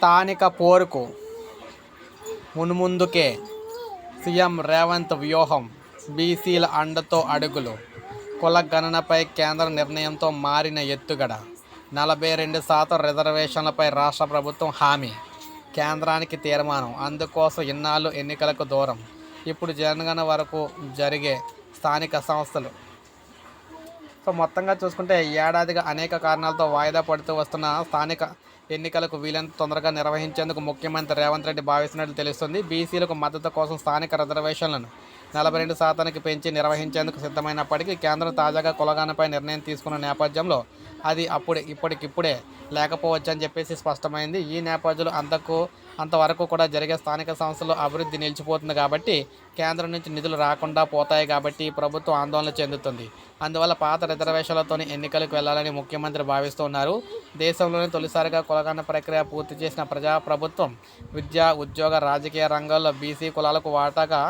స్థానిక పోరుకు మున్ముందుకే సీఎం రేవంత్ వ్యూహం బీసీల అండతో అడుగులు. కుల గణనపై కేంద్ర నిర్ణయంతో మారిన ఎత్తుగడ. నలభై రెండు శాతం రిజర్వేషన్లపై రాష్ట్ర ప్రభుత్వం హామీ. కేంద్రానికి తీర్మానం. అందుకోసం ఇన్నాళ్ళు ఎన్నికలకు దూరం. ఇప్పుడు జనగణ వరకు జరిగే స్థానిక సంస్థలు సో మొత్తంగా చూసుకుంటే ఏడాదిగా అనేక కారణాలతో వాయిదా పడుతూ వస్తున్న స్థానిక ఎన్నికలకు వీలైనంత తొందరగా నిర్వహించేందుకు ముఖ్యమంత్రి రేవంత్ రెడ్డి భావిస్తున్నట్లు తెలుస్తుంది. బీసీలకు మద్దతు కోసం స్థానిక రిజర్వేషన్లను నలభై రెండు శాతానికి పెంచి నిర్వహించేందుకు సిద్ధమైనప్పటికీ కేంద్రం తాజాగా కులగానపై నిర్ణయం తీసుకున్న నేపథ్యంలో అది అప్పుడే ఇప్పటికిప్పుడే లేకపోవచ్చని చెప్పేసి స్పష్టమైంది. ఈ నేపథ్యంలో అంతకు అంతవరకు కూడా జరిగే స్థానిక సంస్థలు అభివృద్ధి నిలిచిపోతుంది కాబట్టి కేంద్రం నుంచి నిధులు రాకుండా పోతాయి కాబట్టి ప్రభుత్వం ఆందోళన చెందుతుంది. అందువల్ల పాత రిజర్వేషన్లతోనే ఎన్నికలకు వెళ్ళాలని ముఖ్యమంత్రి భావిస్తున్నారు దేశంలోనే తొలిసారిగా కులగణ ప్రక్రియ పూర్తి చేసిన ప్రజా ప్రభుత్వం విద్య ఉద్యోగ రాజకీయ రంగాల్లో బీసీ కులాలకు వాటాగా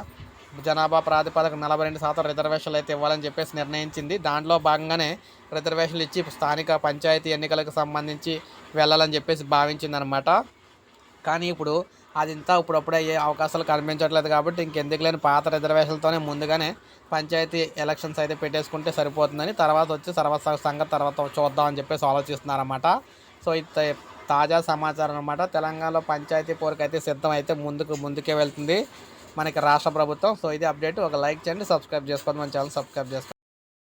జనాభా ప్రాతిపదిక నలభై రెండు శాతం రిజర్వేషన్లు అయితే ఇవ్వాలని చెప్పేసి నిర్ణయించింది. దాంట్లో భాగంగానే రిజర్వేషన్లు ఇచ్చి స్థానిక పంచాయతీ ఎన్నికలకు సంబంధించి వెళ్ళాలని చెప్పేసి భావించిందనమాట కానీ ఇప్పుడు అది ఇంత ఇప్పుడప్పుడే అయ్యే అవకాశాలు కనిపించట్లేదు కాబట్టి ఇంకెందుకు లేని పాత రిజర్వేషన్లతోనే ముందుగానే పంచాయతీ ఎలక్షన్స్ అయితే పెట్టేసుకుంటే సరిపోతుందని తర్వాత వచ్చి తర్వాత సంగతి తర్వాత చూద్దామని చెప్పేసి ఆలోచిస్తున్నారన్నమాట. సో ఇది తాజా సమాచారం అనమాట తెలంగాణలో పంచాయతీ పోరుకు అయితే సిద్ధం అయితే ముందుకు ముందుకే వెళ్తుంది మనకి రాష్ట్ర ప్రభుత్వం. సో ఇది అప్డేట్. ఒక లైక్ చేయండి సబ్స్క్రైబ్ చేసుకోండి మన ఛానల్ సబ్స్క్రైబ్ చేసుకోండి.